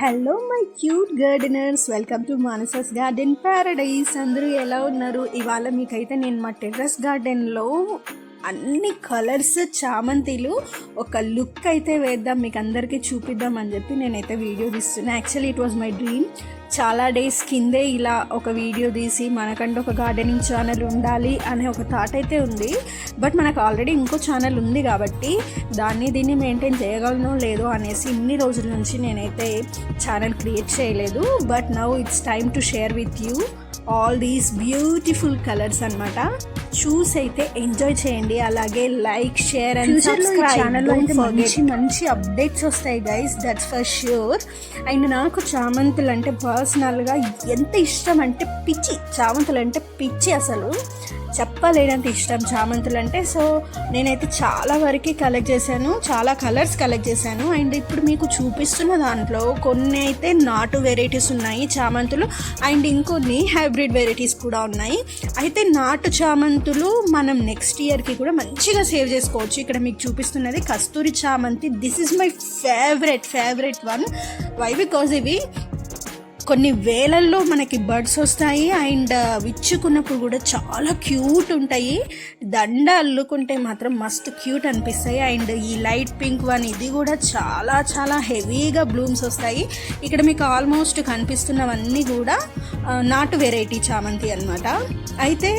Hello my cute gardeners welcome to Manasa's garden paradise అందరూ ఎలా ఉన్నారు? ఇవాళ మీకైతే నేను మా టెర్రస్ గార్డెన్లో అన్ని కలర్స్ చామంతిలు ఒక లుక్ అయితే వేద్దాం. మీకు అందరికీ చూపిద్దాం అని చెప్పి నేనైతే వీడియో తీస్తున్నా. Actually it was my dream చాలా డేస్ కిందే ఇలా ఒక వీడియో తీసి మనకంటే ఒక గార్డెనింగ్ ఛానల్ ఉండాలి అనే ఒక థాట్ అయితే ఉంది. బట్ మనకు ఆల్రెడీ ఇంకో ఛానల్ ఉంది కాబట్టి దాన్ని దీన్ని మెయింటైన్ చేయగలనో లేదో అనేసి ఇన్ని రోజుల నుంచి నేనైతే ఛానల్ క్రియేట్ చేయలేదు. But now it's time to share with you all these beautiful colours అన్నమాట. చూస్ అయితే ఎంజాయ్ చేయండి. అలాగే లైక్ షేర్ అండ్ Future లో ఈ channel లో అయితే మంచి మంచి అప్డేట్స్ వస్తాయి guys that's for sure and నాకు చామంతులు అంటే పర్సనల్గా ఎంత ఇష్టం అంటే పిచ్చి. చామంతులు అంటే పిచ్చి అసలు. చెప్పలేనంత ఇష్టం చామంతులు అంటే. సో నేనైతే చాలా వరకు కలెక్ట్ చేశాను. చాలా కలర్స్ కలెక్ట్ చేశాను. అండ్ ఇప్పుడు మీకు చూపిస్తున్న దాంట్లో కొన్ని అయితే నాటు వెరైటీస్ ఉన్నాయి చామంతులు. అండ్ ఇంకొన్ని హైబ్రిడ్ వెరైటీస్ కూడా ఉన్నాయి. అయితే నాటు చామంతులు మనం నెక్స్ట్ ఇయర్కి కూడా మంచిగా సేవ్ చేసుకోవచ్చు. ఇక్కడ మీకు చూపిస్తున్నది కస్తూరి చామంతి. This is my favourite favourite one why because ఇవి కొన్ని వేలల్లో మనకి బర్డ్స్ వస్తాయి. అండ్ uh, విచ్చుకున్నప్పుడు కూడా చాలా క్యూట్ ఉంటాయి. దండ అల్లుకుంటే మాత్రం మస్త్ క్యూట్ అనిపిస్తాయి. అండ్ ఈ లైట్ పింక్ వన్ ఇది కూడా చాలా చాలా హెవీగా బ్లూమ్స్ వస్తాయి. ఇక్కడ మీకు ఆల్మోస్ట్ కనిపిస్తున్నవన్నీ కూడా నాట్ నాటు వెరైటీ చామంతి అన్నమాట. అయితే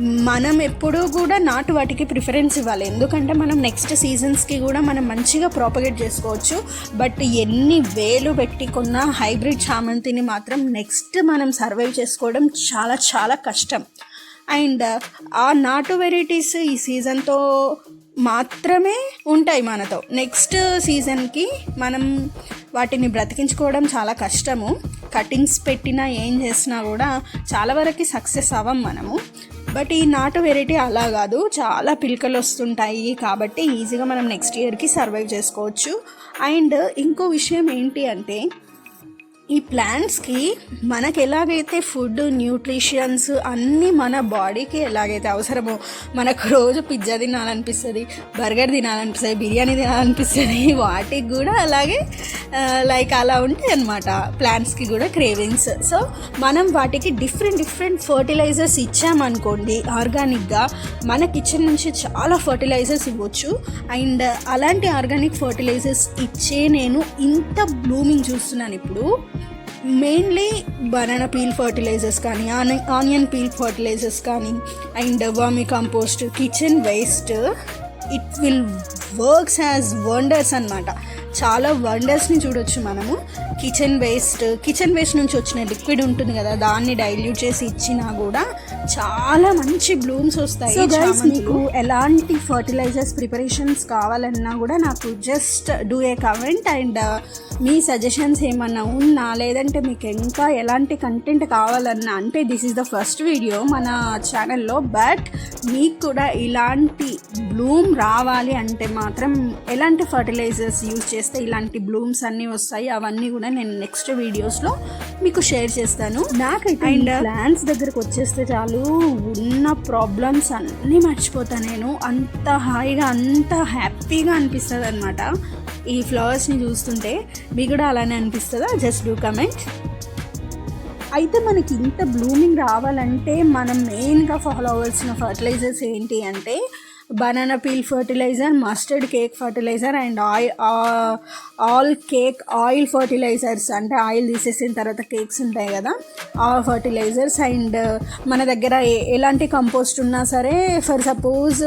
మనం ఎప్పుడూ కూడా నాటు వాటికి ప్రిఫరెన్స్ ఇవ్వాలి. ఎందుకంటే మనం నెక్స్ట్ సీజన్స్కి కూడా మనం మంచిగా ప్రాపగేట్ చేసుకోవచ్చు. బట్ ఎన్ని వేలు పెట్టి కొన్న హైబ్రిడ్ చామంతిని మాత్రం నెక్స్ట్ మనం సర్వైవ్ చేసుకోవడం చాలా చాలా కష్టం. అండ్ ఆ నాటు వెరైటీస్ ఈ సీజన్తో మాత్రమే ఉంటాయి మనతో. నెక్స్ట్ సీజన్కి మనం వాటిని బ్రతికించుకోవడం చాలా కష్టము. కటింగ్స్ పెట్టినా ఏం చేసినా కూడా చాలా వరకు సక్సెస్ అవ్వం మనము. బట్ ఈ నాటు వెరైటీ అలా కాదు. చాలా పిలకలు వస్తుంటాయి. కాబట్టి ఈజీగా మనం నెక్స్ట్ ఇయర్కి సర్వైవ్ చేసుకోవచ్చు. అండ్ ఇంకో విషయం ఏంటి అంటే ఈ ప్లాంట్స్కి మనకి ఎలాగైతే ఫుడ్ న్యూట్రిషన్స్ అన్నీ మన బాడీకి ఎలాగైతే అవసరమో మనకు రోజు పిజ్జా తినాలనిపిస్తుంది బర్గర్ తినాలనిపిస్తుంది బిర్యానీ తినాలనిపిస్తుంది వాటికి కూడా అలాగే లైక్ అలా ఉంటాయి అనమాట ప్లాంట్స్కి కూడా క్రేవింగ్స్ సో మనం వాటికి డిఫరెంట్ డిఫరెంట్ ఫర్టిలైజర్స్ ఇచ్చామనుకోండి ఆర్గానిక్గా మన కిచెన్ నుంచి చాలా ఫర్టిలైజర్స్ ఇవ్వచ్చు. అండ్ అలాంటి ఆర్గానిక్ ఫర్టిలైజర్స్ ఇచ్చే నేను ఇంత బ్లూమింగ్ చూస్తున్నాను ఇప్పుడు. మెయిన్లీ బనానా పీల్ ఫర్టిలైజర్స్ కానీ ఆనియన్ పీల్ ఫర్టిలైజర్స్ కానీ and vermi compost kitchen waste it will works as wonders అనమాట చాలా వండర్స్ని చూడొచ్చు మనము. కిచెన్ వేస్ట్ కిచెన్ వేస్ట్ నుంచి వచ్చిన లిక్విడ్ ఉంటుంది కదా దాన్ని డైల్యూట్ చేసి ఇచ్చినా కూడా చాలా మంచి బ్లూమ్స్ వస్తాయి. చామంతులు. మీకు ఎలాంటి ఫర్టిలైజర్స్ ప్రిపరేషన్స్ కావాలన్నా కూడా నాకు just do a comment and me suggestions ఏమన్నా ఉన్నా లేదంటే మీకు ఇంకా ఎలాంటి కంటెంట్ కావాలన్నా అంటే this is the first video మన ఛానల్లో బట్ మీకు కూడా ఇలాంటి బ్లూమ్ రావాలి అంటే మాత్రం ఎలాంటి ఫర్టిలైజర్స్ యూజ్ చేస్తే ఇలాంటి బ్లూమ్స్ అన్నీ వస్తాయి అవన్నీ కూడా నేను నెక్స్ట్ వీడియోస్లో మీకు షేర్ చేస్తాను. నాకైతే అండ్ ప్లాంట్స్ దగ్గరకు వచ్చేస్తే చాలు. ఉన్న ప్రాబ్లమ్స్ అన్నీ మర్చిపోతా నేను. అంత హాయిగా అంత హ్యాపీగా అనిపిస్తుంది అనమాట ఈ ఫ్లవర్స్ని చూస్తుంటే మీకు కూడా అలానే అనిపిస్తుందా? జస్ట్ డూ కమెంట్ అయితే మనకి ఇంత బ్లూమింగ్ రావాలంటే మనం మెయిన్గా ఫాలో అవ్వాల్సిన ఫర్టిలైజర్స్ ఏంటి అంటే banana peel fertiliser mustard cake fertiliser and oil all cake oil fertilisers అంటే ఆయిల్ తీసేసిన తర్వాత కేక్స్ ఉంటాయి కదా ఆ ఫర్టిలైజర్స్ అండ్ uh, మన దగ్గర ఏ- ఎలాంటి కంపోస్ట్ ఉన్నా సరే ఫర్ సపోజ్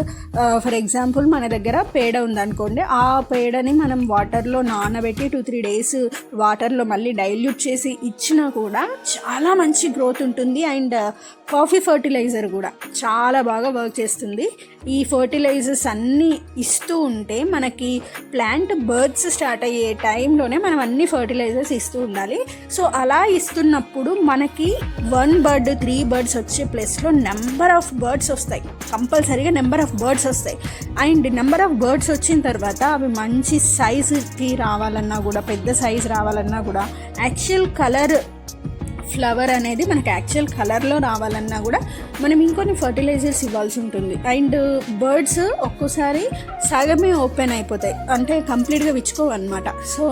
ఫర్ ఎగ్జాంపుల్ మన దగ్గర పేడ ఉందనుకోండి ఆ పేడని మనం వాటర్లో నానబెట్టి టూ త్రీ డేస్ వాటర్లో మళ్ళీ డైల్యూట్ చేసి ఇచ్చినా కూడా చాలా మంచి గ్రోత్ ఉంటుంది. అండ్ uh, కాఫీ ఫర్టిలైజర్ కూడా చాలా బాగా వర్క్ చేస్తుంది. ఈ ఫర్టిలైజర్స్ అన్నీ ఇస్తూ ఉంటే మనకి ప్లాంట్ బర్డ్స్ స్టార్ట్ అయ్యే టైంలోనే మనం అన్ని ఫర్టిలైజర్స్ ఇస్తూ ఉండాలి. సో అలా ఇస్తున్నప్పుడు మనకి వన్ బర్డ్ త్రీ బర్డ్స్ వచ్చే ప్లేస్లో నెంబర్ ఆఫ్ బర్డ్స్ వస్తాయి. కంపల్సరీగా నెంబర్ ఆఫ్ బర్డ్స్ వస్తాయి. అండ్ నెంబర్ ఆఫ్ బర్డ్స్ వచ్చిన తర్వాత అవి మంచి సైజుకి రావాలన్నా కూడా పెద్ద సైజ్ రావాలన్నా కూడా యాక్చువల్ కలర్ ఫ్లవర్ అనేది మనకి యాక్చువల్ కలర్లో రావాలన్నా కూడా మనం ఇంకొన్ని ఫర్టిలైజర్స్ ఇవ్వాల్సి ఉంటుంది. అండ్ బర్డ్స్ ఒక్కోసారి సగమే ఓపెన్ అయిపోతాయి. అంటే కంప్లీట్గా విచ్చుకోవన్నమాట సో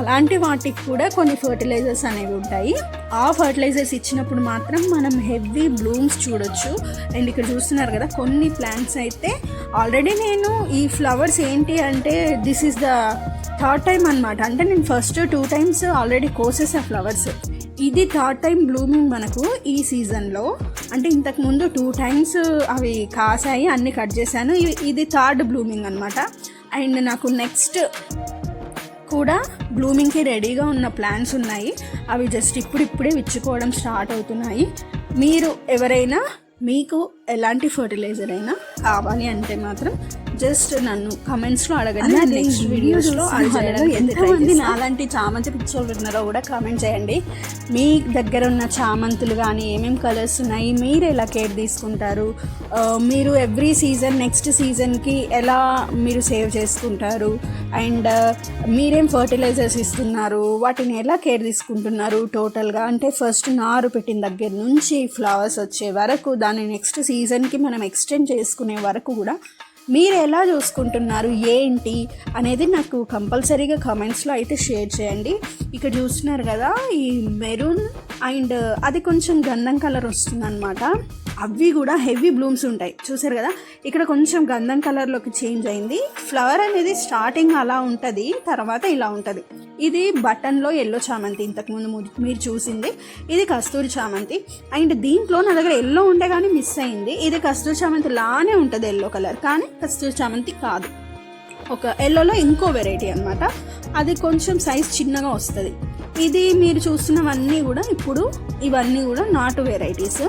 అలాంటి వాటికి కూడా కొన్ని ఫర్టిలైజర్స్ అనేవి ఉంటాయి. ఆ ఫర్టిలైజర్స్ ఇచ్చినప్పుడు మాత్రం మనం హెవీ బ్లూమ్స్ చూడొచ్చు. అండ్ ఇక్కడ చూస్తున్నారు కదా కొన్ని ప్లాంట్స్ అయితే ఆల్రెడీ నేను ఈ ఫ్లవర్స్ ఏంటి అంటే this is the third time అనమాట అంటే నేను ఫస్ట్ టూ టైమ్స్ ఆల్రెడీ కోసేసా ఫ్లవర్స్ ఇది థర్డ్ టైం బ్లూమింగ్ మనకు ఈ సీజన్లో అంటే ఇంతకు ముందు టూ టైమ్స్ అవి కాసాయి అన్ని కట్ చేశాను. ఇది థర్డ్ బ్లూమింగ్ అనమాట అండ్ నాకు నెక్స్ట్ కూడా బ్లూమింగ్కి రెడీగా ఉన్న ప్లాన్స్ ఉన్నాయి. అవి జస్ట్ ఇప్పుడిప్పుడే విచ్చుకోవడం స్టార్ట్ అవుతున్నాయి. మీరు ఎవరైనా మీకు ఎలాంటి ఫర్టిలైజర్ అయినా కావాలి అంటే మాత్రం జస్ట్ నన్ను కమెంట్స్లో అడగండి నెక్స్ట్ వీడియోస్లో videos లో ఎంతమంది నాలాంటి చామంతి పిచ్చోళ్ళు ఉన్నారో కూడా కామెంట్ చేయండి. మీ దగ్గర ఉన్న చామంతులు కానీ ఏమేమి కలర్స్ ఉన్నాయి మీరు ఎలా కేర్ తీసుకుంటారు? మీరు ఎవ్రీ సీజన్ నెక్స్ట్ సీజన్కి ఎలా మీరు సేవ్ చేసుకుంటారు? అండ్ మీరేం ఫర్టిలైజర్స్ ఇస్తున్నారు? వాటిని ఎలా కేర్ తీసుకుంటున్నారు టోటల్గా అంటే ఫస్ట్ నారు పెట్టిన దగ్గర నుంచి ఫ్లవర్స్ వచ్చే వరకు దాన్ని నెక్స్ట్ సీజన్కి మనం ఎక్స్టెండ్ చేసుకునే వరకు కూడా మీరు ఎలా చూసుకుంటున్నారు? ఏంటి? అనేది నాకు కంపల్సరీగా కామెంట్స్లో అయితే షేర్ చేయండి. ఇక్కడ చూస్తున్నారు కదా ఈ మెరూన్ అండ్ అది కొంచెం గంధం కలర్ వస్తుందన్నమాట. అవి కూడా హెవీ బ్లూమ్స్ ఉంటాయి. చూసారు కదా ఇక్కడ కొంచెం గంధం కలర్లోకి చేంజ్ అయింది. ఫ్లవర్ అనేది స్టార్టింగ్ అలా ఉంటుంది తర్వాత ఇలా ఉంటుంది. ఇది బటన్లో ఎల్లో చామంతి. ఇంతకుముందు ము- మీరు చూసింది. ఇది కస్తూరి చామంతి. అండ్ దీంట్లో నా దగ్గర ఎల్లో ఉండే కానీ మిస్ అయింది. ఇది కస్తూరి చామంతి లానే ఉంటుంది ఎల్లో కలర్. కానీ కస్తూరి చామంతి కాదు. ఒక ఎల్లోలో ఇంకో వెరైటీ అనమాట అది కొంచెం సైజ్ చిన్నగా వస్తుంది. ఇది మీరు చూస్తున్నవన్నీ కూడా ఇప్పుడు ఇవన్నీ కూడా నాటు వెరైటీస్.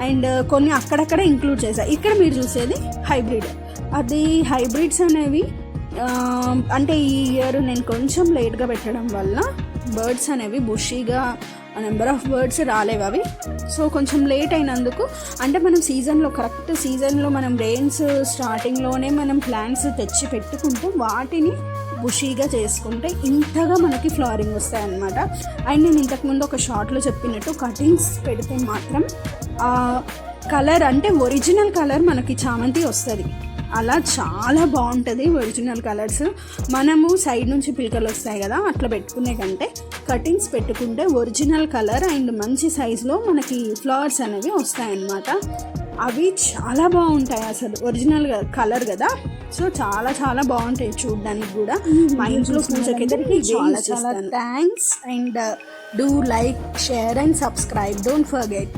అండ్ కొన్ని అక్కడక్కడ ఇంక్లూడ్ చేశారు ఇక్కడ మీరు చూసేది హైబ్రిడ్. అది హైబ్రిడ్స్ అనేవి అంటే ఈ ఇయర్ నేను కొంచెం లేట్గా పెట్టడం వల్ల బర్డ్స్ అనేవి బుషీగా నెంబర్ ఆఫ్ బర్డ్స్ రాలేవు అవి. సో కొంచెం లేట్ అయినందుకు అంటే మనం సీజన్లో కరెక్ట్ సీజన్లో మనం రెయిన్స్ స్టార్టింగ్లోనే మనం ప్లాంట్స్ తెచ్చి పెట్టుకుంటే వాటిని బుషీగా చేసుకుంటే ఇంతగా మనకి ఫ్లవరింగ్ వస్తాయి అన్నమాట అండ్ నేను ఇంతకుముందు ఒక షార్ట్లో చెప్పినట్టు కటింగ్స్ పెడితే మాత్రం కలర్ అంటే ఒరిజినల్ కలర్ మనకి చామంతి వస్తుంది. అలా చాలా బాగుంటుంది ఒరిజినల్ కలర్స్. మనము సైడ్ నుంచి పిలకలు వస్తాయి కదా అట్లా పెట్టుకునే కంటే కటింగ్స్ పెట్టుకుంటే ఒరిజినల్ కలర్ అండ్ మంచి సైజులో మనకి ఫ్లవర్స్ అనేవి వస్తాయన్నమాట. అవి చాలా బాగుంటాయి అసలు ఒరిజినల్ కలర్ కదా. సో చాలా చాలా బాగుంటాయి చూడడానికి కూడా. మా ఇంట్లో పూజకైతే చాలా చాలా thanks and do like share and subscribe don't forget